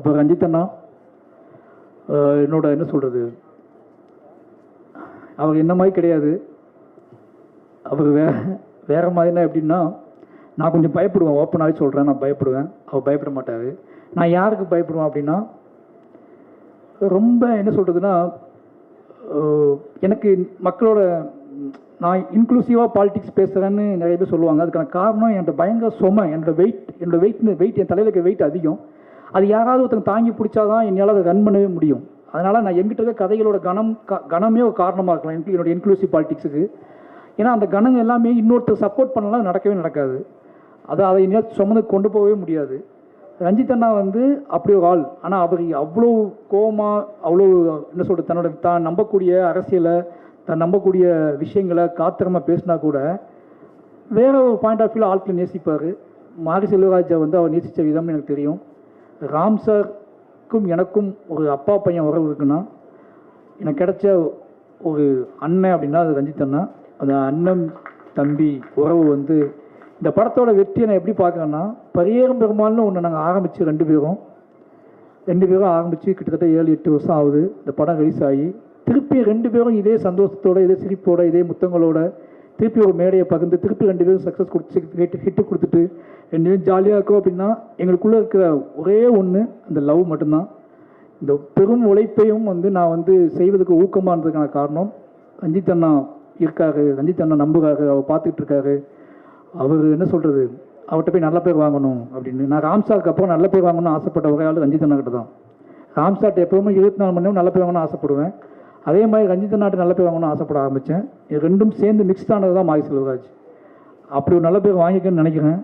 அப்போ ரஞ்சித் அண்ணா என்னோட என்ன சொல்கிறது அவர் என்ன மாதிரி கிடையாது. அவர் வே வேற மாதிரினா எப்படின்னா நான் கொஞ்சம் பயப்படுவேன். ஓப்பனாகவே சொல்கிறேன் நான் பயப்படுவேன். அவர் பயப்பட மாட்டார். நான் யாருக்கு பயப்படுவேன் அப்படின்னா ரொம்ப என்ன சொல்கிறதுன்னா எனக்கு மக்களோட நான் இன்க்ளூசிவாக பாலிடிக்ஸ் பேசுகிறேன்னு நிறைய பேர் சொல்லுவாங்க. அதுக்கான காரணம் என்னோடய பயங்கர சுமை என்னோட வெயிட் என்னோட வெயிட்னு வெயிட் என் தலையில் இருக்க வெயிட் அதிகம். அது யாராவது ஒருத்தங்க தாங்கி பிடிச்சாதான் என்னால் அதை ரன் பண்ணவே முடியும். அதனால் நான் எங்கிட்ட இருக்க கதைகளோட கணம் க- கணமே ஒரு காரணமாக இருக்கலாம். எனக்கு என்னோட இன்க்ளூசிவ் பாலிடிக்ஸுக்கு ஏன்னா அந்த கணங்க எல்லாமே இன்னொருத்தர் சப்போர்ட் பண்ணலாம் நடக்கவே நடக்காது. அதை அதை என்னால் சுமந்து கொண்டு போகவே முடியாது. ரஞ்சித் அண்ணா வந்து அப்படி ஒரு ஆள். ஆனால் அவர் அவ்வளோ கோபமாக அவ்வளோ என்ன சொல்கிறது தன்னோட தான் நம்பக்கூடிய அரசியலை தான் நம்பக்கூடிய விஷயங்களை காத்திரமா பேசினா கூட வேற ஒரு பாயிண்ட் ஆஃப் வியூவில் ஆட்களை நேசிப்பார். மாரி செல்வராஜை வந்து அவர் நேசித்த விதம் எனக்கு தெரியும். ராம் சார்க்கும் எனக்கும் ஒரு அப்பா பையன் உறவு இருக்குன்னா எனக்கு கிடைச்ச ஒரு அண்ணன் அப்படின்னா அது ரஞ்சித் அண்ணா. அந்த அண்ணன் தம்பி உறவு வந்து இந்த படத்தோட வெற்றியை நான் எப்படி பார்க்குறேன்னா பரியேறும் பெருமாள்னு ஒன்று நாங்கள் ஆரம்பித்து ரெண்டு பேரும். ரெண்டு பேரும் ஆரம்பித்து கிட்டத்தட்ட ஏழு எட்டு வருஷம் ஆகுது. இந்த படம் ரிலீஸ் ஆகி திருப்பி ரெண்டு பேரும் இதே சந்தோஷத்தோட இதே சிரிப்போட இதே முத்தங்களோட திருப்பி ஒரு மேடையை பகிர்ந்து திருப்பி ரெண்டு பேரும் சக்ஸஸ் கொடுத்து ஹிட் ஹிட்டு கொடுத்துட்டு ரெண்டு பேரும் ஜாலியாக இருக்கோம் அப்படின்னா எங்களுக்குள்ளே இருக்கிற ஒரே ஒன்று அந்த லவ் மட்டும்தான். இந்த பெரும் உழைப்பையும் வந்து நான் வந்து செய்வதற்கு ஊக்கமானதுக்கான காரணம் ரஞ்சித் அண்ணா இருக்காரு ரஞ்சித் அண்ணா நம்புகிறாரு அவர் பார்த்துக்கிட்டு இருக்காரு. அவர் என்ன சொல்கிறது அவர்கிட்ட போய் நல்ல பேர் வாங்கணும் அப்படின்னு. நான் ராம்சாருக்கு அப்புறம் நல்ல பேர் வாங்கணும்னு ஆசைப்பட்ட ஒரே ஆள் ரஞ்சித் அண்ணா கிட்ட தான் ராம்சார்ட்ட எப்போவுமே இருபத்தி நாலு மணி நேரம் நல்ல பேர் வாங்கணும்னு ஆசைப்படுவேன். அதே மாதிரி ரஞ்சித் நாட்டு நல்ல பேர் வாங்கணும்னு ஆசைப்பட ஆரம்பித்தேன் இது ரெண்டும் சேர்ந்து மிக்ஸ் ஆனது தான் மாரி செல்வராஜ். அப்படி ஒரு நல்ல பேர் வாங்கிக்கன்னு நினைக்கிறேன்.